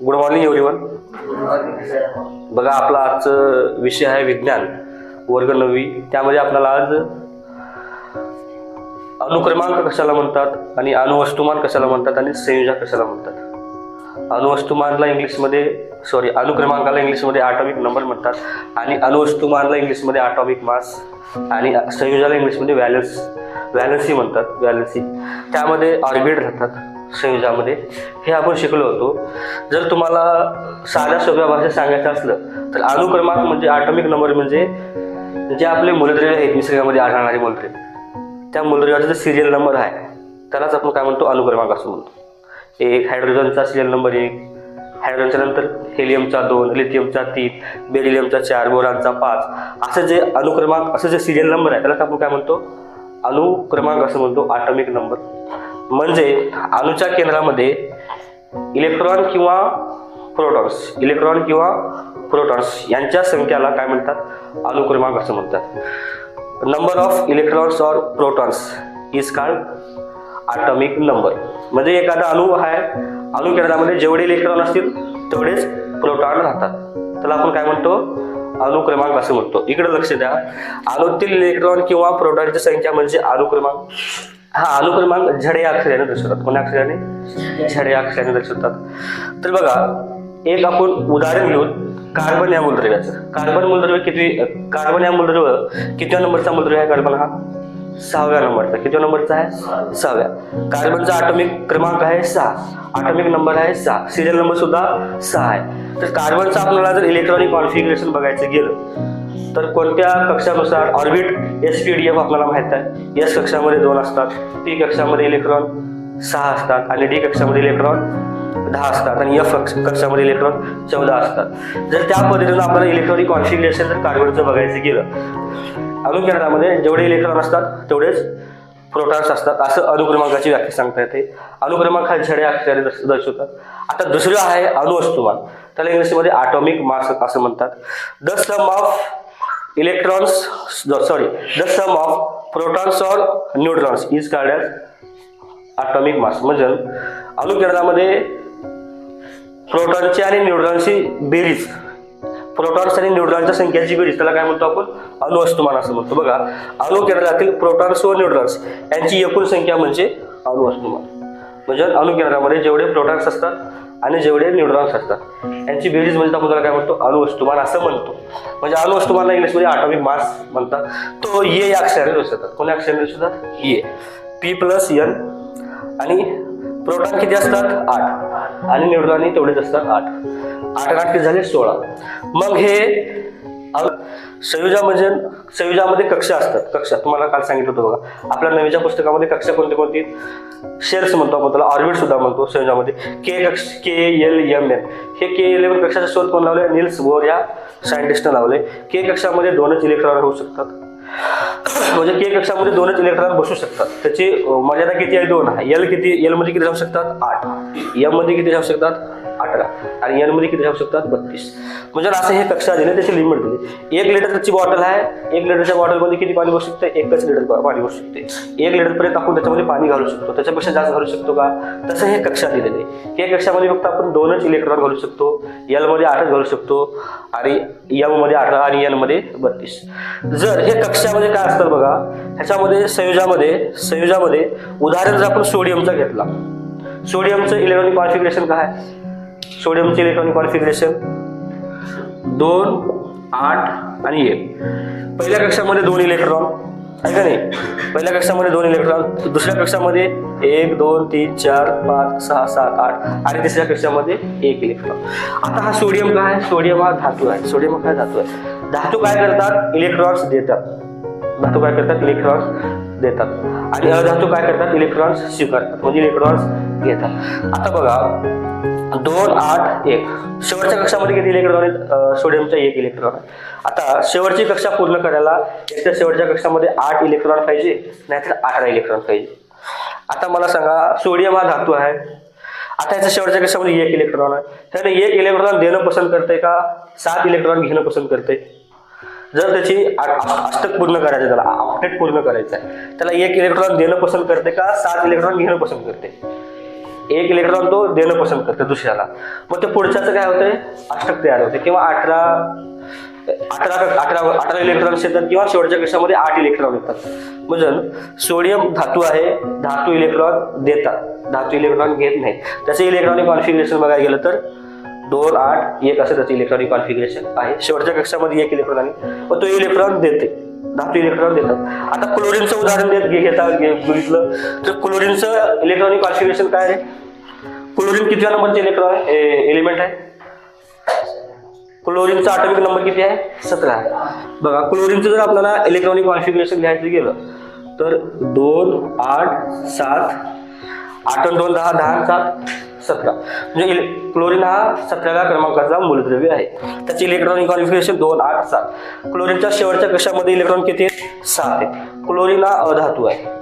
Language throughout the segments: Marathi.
गुड मॉर्निंग एव्हरीवन बघा आपला आजचं विषय आहे विज्ञान वर्ग नववी. त्यामध्ये आपल्याला आज अनुक्रमांक कशाला म्हणतात आणि अणुवस्तुमान कशाला म्हणतात आणि संयोजक कशाला म्हणतात. अणुवस्तुमानला इंग्लिशमध्ये सॉरी अनुक्रमांकाला इंग्लिशमध्ये ॲटॉमिक नंबर म्हणतात आणि अणुवस्तुमानला इंग्लिशमध्ये ॲटॉमिक मास आणि संयोजाला इंग्लिशमध्ये व्हॅलन्स व्हॅलन्सी म्हणतात व्हॅलन्सी त्यामध्ये ऑर्बिट राहतात. संयुजामध्ये हे आपण शिकलो होतो. जर तुम्हाला साध्या सोप्या भाषेत सांगायचं असलं तर अनुक्रमांक म्हणजे ॲटॉमिक नंबर म्हणजे जे आपले मूलद्रव्य आहेत निसर्गामध्ये आढळणारे मूलद्रव्य त्या मूलद्रव्याचा जो सिरियल नंबर आहे त्यालाच आपण काय म्हणतो? अनुक्रमांक असं म्हणतो. एक हायड्रोजनचा सिरियल नंबर एक हायड्रोजनच्या नंतर हेलियमचा दोन लिथियमचा तीन बेरिलियमचा चार बोरानचा पाच असं जे अनुक्रमांक असं जे सिरियल नंबर आहे त्यालाच आपण काय म्हणतो? अनुक्रमांक असं म्हणतो ॲटॉमिक नंबर म्हणजे अणुच्या केंद्रामध्ये इलेक्ट्रॉन किंवा प्रोटॉन्स इलेक्ट्रॉन किंवा प्रोटॉन्स यांच्या संख्याला काय म्हणतात? अनुक्रमांक असं म्हणतात. Number of electrons or protons is called atomic number म्हणजे एखादा अणू आहे अणू केंद्रामध्ये जेवढे इलेक्ट्रॉन असतील तेवढेच प्रोटॉन राहतात. त्याला आपण काय म्हणतो? अनुक्रमांक असं म्हणतो. इकडे लक्ष द्या. अणूतील इलेक्ट्रॉन किंवा प्रोटॉनची संख्या म्हणजे अनुक्रमांक हा अनुक्रमांक झडे अक्षराने दर्शवतात. कोण्या अक्षराने? झडे अक्षराने दर्शवतात. तर बघा एक आपण उदाहरण घेऊन कार्बन या मूलद्रव्याचं. कार्बन मूलद्रव्य किती कार्बन या मूलद्रव्य कितव्या नंबरचा मूलद्रव्य आहे कार्बन हा? सहाव्या नंबरचा. किती नंबरचा आहे? सहाव्या. कार्बनचा ॲटॉमिक क्रमांक आहे सहा. ॲटॉमिक नंबर आहे सहा. सिरियल नंबर सुद्धा सहा आहे. तर कार्बनचा आपल्याला जर इलेक्ट्रॉनिक कॉन्फिगरेशन बघायचं गेलं तर कोणत्या कक्षानुसार orbit S P D F आपल्याला माहीत आहे? एस कक्षामध्ये दोन असतात. पी कक्षामध्ये इलेक्ट्रॉन सहा असतात आणि डी कक्षामध्ये इलेक्ट्रॉन दहा असतात आणि एफ कक्षामध्ये इलेक्ट्रॉन चौदा असतात. जर त्या पद्धतीनं आपल्याला इलेक्ट्रॉनिक कॉन्फिग्रेशन जर कार्बनचं बघायचं गेलं अणुकेंद्रामध्ये जेवढे इलेक्ट्रॉन असतात तेवढेच प्रोटॉन्स असतात. असं अनुक्रमांकाची व्याख्या सांगता येते. अनुक्रमांक हा झडे अक्षरे दर्शवतात. आता दुसरं आहे अणुवस्तुमान. त्याला इंग्लिशमध्ये ॲटॉमिक मास असं म्हणतात. The sum of electrons sorry the sum of protons or neutrons is called as atomic mass म्हणजे अणुकिरणामध्ये प्रोटॉनची आणि न्यूट्रॉनची बेरीज. प्रोटॉन्स आणि न्यूट्रॉनच्या संख्याची बेरीज. त्याला काय म्हणतो आपण? अणुवस्तुमान असं म्हणतो. बघा अणुकिरणातील प्रोटॉन्स व न्यूट्रॉन्स यांची एकूण संख्या म्हणजे अणुवस्तुमान म्हणजे अणुकिरणामध्ये जेवढे प्रोटॉन्स असतात आणि जेवढे न्यूट्रॉन्स असतात. यांची बेरीज म्हणजे आपण त्याला काय म्हणतो? अणुवस्तुमान असं म्हणतो. म्हणजे अणुवस्तुमानला इंग्लिशमध्ये ॲटॉमिक मास म्हणतात. तो ये या अक्षराने दर्शवतात. कोण्या अक्षराने दर्शवतात? ये. पी प्लस एन आणि प्रोटॉन किती असतात? आठ. आणि न्यूट्रॉन तेवढेच असतात आठ. आठ आठ किती झाले? सोळा. मग हे संयुजा म्हणजे संयुजामध्ये कक्षा असतात. कक्षा तुम्हाला काल सांगितलं होतं बघा. आपल्या नवीच्या पुस्तकामध्ये कक्षा कोणती कोणती? शेल्स म्हणतो आपण त्याला ऑर्बिट सुद्धा म्हणतो संयुजामध्ये के कक्ष के एल एम एन. हे के एल एम कक्षाचा शोध कोण लावले निल्स बोर या सायंटिस्टनं लावले के कक्षामध्ये दोनच इलेक्ट्रॉन होऊ शकतात. म्हणजे के कक्षामध्ये दोनच इलेक्ट्रॉन बसू शकतात. त्याची मर्यादा किती आहे? दोन. आहे एल किती एलमध्ये किती जाऊ शकतात? आठ. एममध्ये किती जाऊ शकतात? अठरा. आणि एलमध्ये किती राहू शकतात? बत्तीस. म्हणजे असं हे कक्षा दिले त्याची लिमिट दिली. एक लिटरची बॉटल आहे. एक लिटरच्या बॉटलमध्ये किती पाणी बसू शकते? एकच लिटर पाणी बसू शकते. एक लिटरपर्यंत आपण त्याच्यामध्ये पाणी घालू शकतो. त्याच्यापेक्षा जास्त घालू शकतो का? तसं हे कक्षा दिलेले हे कक्षामध्ये फक्त आपण दोनच इलेक्ट्रॉन घालू शकतो. एलमध्ये आठच घालू शकतो. आणि यममध्ये अठरा आणि एनमध्ये बत्तीस. जर हे कक्षामध्ये काय असतं बघा ह्याच्यामध्ये संयोजामध्ये संयोजामध्ये उदाहरण जर आपण सोडियमचा घेतला. सोडियमचं इलेक्ट्रॉनिक कॉन्फिग्रेशन काय? आहे सोडियमचे इलेक्ट्रॉनिक कॉन्फिगरेशन. दोन आठ आणि एक. पहिल्या कक्षामध्ये दोन इलेक्ट्रॉन आहे का नाही? पहिल्या कक्षामध्ये दोन इलेक्ट्रॉन दुसऱ्या कक्षामध्ये एक दोन तीन चार पाच सहा सात आठ आणि तिसऱ्या कक्षामध्ये एक इलेक्ट्रॉन. आता हा सोडियम काय आहे? सोडियम हा धातू आहे. सोडियम हा काय धातू आहे? धातू काय करतात? इलेक्ट्रॉन्स देतात. धातू काय करतात? इलेक्ट्रॉन्स देतात. आणि अधातू काय करतात? इलेक्ट्रॉन्स स्वीकारतात. म्हणजे इलेक्ट्रॉन्स घेतात. आता बघा दोन आठ एक. शेवटच्या कक्षामध्ये किती इलेक्ट्रॉन आहेत सोडियमच्या एक इलेक्ट्रॉन आहे आता शेवटची कक्षा पूर्ण करायला एक तर शेवटच्या कक्षामध्ये आठ इलेक्ट्रॉन पाहिजे नाहीतर अठरा इलेक्ट्रॉन पाहिजे. आता मला सांगा सोडियम हा धातू आहे. आता याच्या शेवटच्या कक्षामध्ये एक इलेक्ट्रॉन आहे. त्याने एक इलेक्ट्रॉन देणं पसंत करते का? सात इलेक्ट्रॉन घेणं पसंत करते जर त्याची अष्टक पूर्ण करायचं आहे त्याला अपडेट पूर्ण करायचं आहे त्याला एक इलेक्ट्रॉन देणं पसंत करते का? सात इलेक्ट्रॉन घेणं पसंत करते एक इलेक्ट्रॉन तो देणं पसंत करतो दुसऱ्याला. मग ते पुढच्याचं काय होतंय? अष्टक तयार होते. किंवा अठरा अठरा अठरा अठरा इलेक्ट्रॉन्स येतात किंवा शेवटच्या कक्षामध्ये आठ इलेक्ट्रॉन येतात. म्हणजे सोडियम धातू आहे धातू इलेक्ट्रॉन देतात. धातू इलेक्ट्रॉन घेत नाही त्याचं इलेक्ट्रॉनिक कॉन्फिगरेशन बघायला गेलं तर दोन आठ एक असं त्याचं इलेक्ट्रॉनिक कॉन्फिगरेशन आहे. शेवटच्या कक्षामध्ये एक इलेक्ट्रॉन आणि मग तो इलेक्ट्रॉन देते. धातू इलेक्ट्रॉन देतात. आता क्लोरीनचं उदाहरण देत घेता घे- बघितलं. तर क्लोरीनचं इलेक्ट्रॉनिक कॉन्फिगरेशन काय आहे? क्लोरीन किती नंबरचे इलेक्ट्रॉन? एलिमेंट आहे. क्लोरीनचा ऑटोमिक नंबर किती आहे? सतरा. आहे बघा क्लोरीनचं जर आपल्याला इलेक्ट्रॉनिक कॉन्फिगरेशन घ्यायचं गेलं तर दोन आठ सात आठ दोन दहा दहा सात. सतरा. म्हणजे इले क्लोरीन हा सतराव्या क्रमांकाचा मूलद्रव्य आहे. त्याचे इलेक्ट्रॉनिक क्वालिफिकेशन दोन आठ सात. क्लोरीनच्या शेवटच्या कशामध्ये इलेक्ट्रॉन किती आहेत? सात आहेत. क्लोरीन हा अधातू आहे.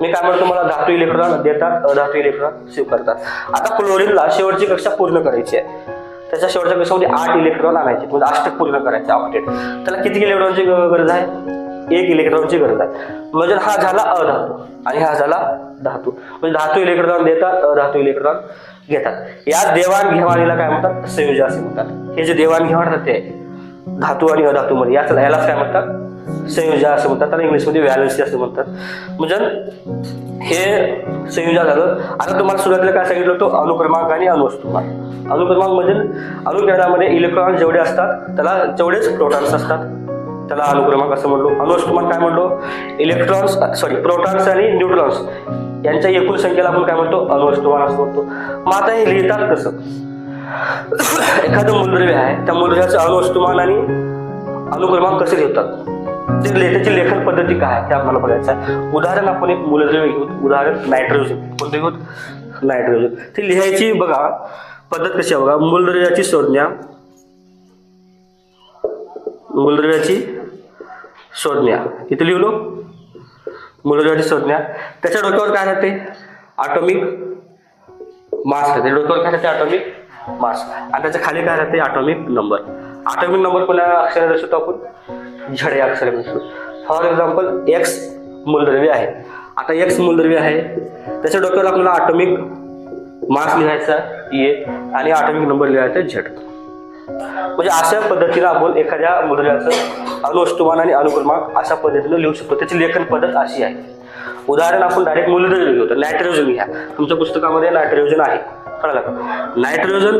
मी काय म्हणतो तुम्हाला धातू इलेक्ट्रॉन देतात अधातू इलेक्ट्रॉन स्वीकारतात. आता क्लोरीनला शेवटची कक्षा पूर्ण करायची आहे. त्याच्या शेवटच्या कक्षामध्ये आठ इलेक्ट्रॉन आणायचे म्हणजे अष्टक पूर्ण करायचे ऑक्टेट त्याला किती इलेक्ट्रॉनची गरज आहे? एक इलेक्ट्रॉनची गरज आहे. म्हणजे हा झाला अधातू आणि हा झाला धातू. म्हणजे धातू इलेक्ट्रॉन देतात अधातू इलेक्ट्रॉन घेतात. या देवाणघेवाणीला काय म्हणतात? संयोजन असे म्हणतात. हे जे देवाणघेवाण राहते धातू आणि अधातू मध्ये. याच यालाच काय म्हणतात? संयोजन असं म्हणतात. आणि इंग्लिशमध्ये व्हॅलन्सी असं म्हणतात. म्हणजे हे संयोजा झालं. आता तुम्हाला सुरुवातीला काय सांगितलं होतं? अनुक्रमांक आणि अणुवस्तुमान अनुक्रमांक म्हणजे अणुकिरणामध्ये इलेक्ट्रॉन जेवढे असतात त्याला तेवढेच प्रोटॉन्स असतात. त्याला अनुक्रमांक असं म्हणलो. अणुवस्तुमान काय म्हणलो? इलेक्ट्रॉन्स सॉरी प्रोटॉन्स आणि न्यूट्रॉन्स यांच्या एकूण संख्येला आपण काय म्हणतो? अणुवस्तुमान असं म्हणतो. मग आता हे लिहितात कसं? एखादं मूलद्रव्य आहे त्या मूलद्रव्याचं अणुवस्तुमान आणि अनुक्रमांक कसे लिहितात? ते ले- त्याची लेखन पद्धती काय ते आपल्याला बघायचं आहे. उदाहरण आपण एक मूलद्रव्य घेऊ. उदाहरण नायट्रोजन कोणते घेऊ? नायट्रोजन ते लिहायची बघा पद्धत कशी आहे बघा. मूलद्रव्याची संज्ञा. मूलद्रव्याची संज्ञा इथे लिहिलो मूलद्रव्याची संज्ञा त्याच्या डोक्यावर काय राहते? ऑटोमिक मास राहते. डोक्यावर काय राहते? ऑटोमिक मास आणि त्याच्याखाली काय राहते? ऑटोमिक नंबर ऑटोमिक नंबर कोणा अक्षर दर्शवतो आपण. झडे अक्षर दर्शवतो फॉर एक्झाम्पल एक्स मूलद्रव्य आहे. आता एक्स मूलद्रव्य आहे. त्याच्या डोक्यावर आपल्याला ऑटोमिक मास लिहायचा ए आणि ऑटोमिक नंबर लिहायचा झेड म्हणजे अशा पद्धतीनं आपण एखाद्या मुद्र्याचं अनुष्टुमान आणि अनुक्रमांक अशा पद्धतीनं लिहू शकतो. त्याची लेखन पद्धत अशी आहे. उदाहरण आपण डायरेक्ट मूलद्रव्य घेऊ तर नायट्रोजन घ्या. तुमच्या पुस्तकामध्ये नायट्रोजन आहे. कळलं का? नायट्रोजन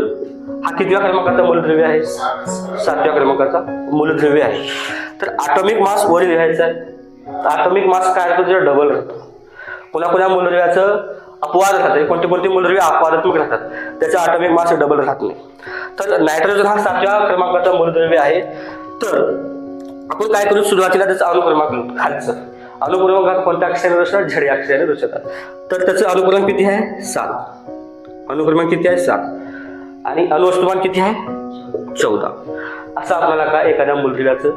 हा कितव्या क्रमांकाचा मूलद्रव्य आहे? सातव्या क्रमांकाचा मूलद्रव्य आहे. तर ॲटॉमिक मास वर लिहायचा आहे. ॲटॉमिक मास काय राहतो त्याचा डबल राहतो. पुन्हा पुन्हा मूलद्रव्याचं अपवाद राहते कोणते कोणते मूलद्रव्य अपवादात्मक राहतात. त्याचा ॲटॉमिक मास डबल राहत नाही. तर नायट्रोजन हा सातव्या क्रमांकाचा मूलद्रव्य आहे. तर आपण काय करू? सुरुवातीला त्याचा अनुक्रमांक खालचं. अनुक्रमांक कोणत्या अक्षराने दर्शवतात? झडे अक्षराने दर्शवतात. तर त्याचं अनुक्रमांक किती आहे? सात. अनुक्रमांक किती आहे? सात. आणि अनुवस्तुमान किती आहे? चौदा. असं आपल्याला काय एखाद्या मूलद्रव्याचं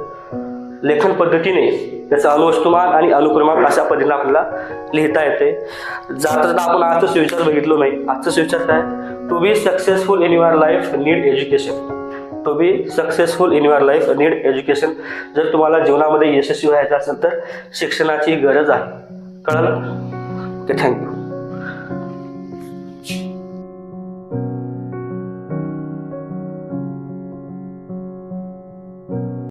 लेखन पद्धतीने त्याचं अणुवस्तुमान आणि अनुक्रमांक अशा पद्धतीने आपल्याला लिहिता येते. जाता जाता आपण आजचं स्विचार बघितलो नाही. आजचं स्विचार काय? To be successful in your life need education to be successful in your life need education जर तुम्हाला जीवनामध्ये यशस्वी व्हायचं असेल तर शिक्षणाची गरज आहे. कळलं? ते थँक्यू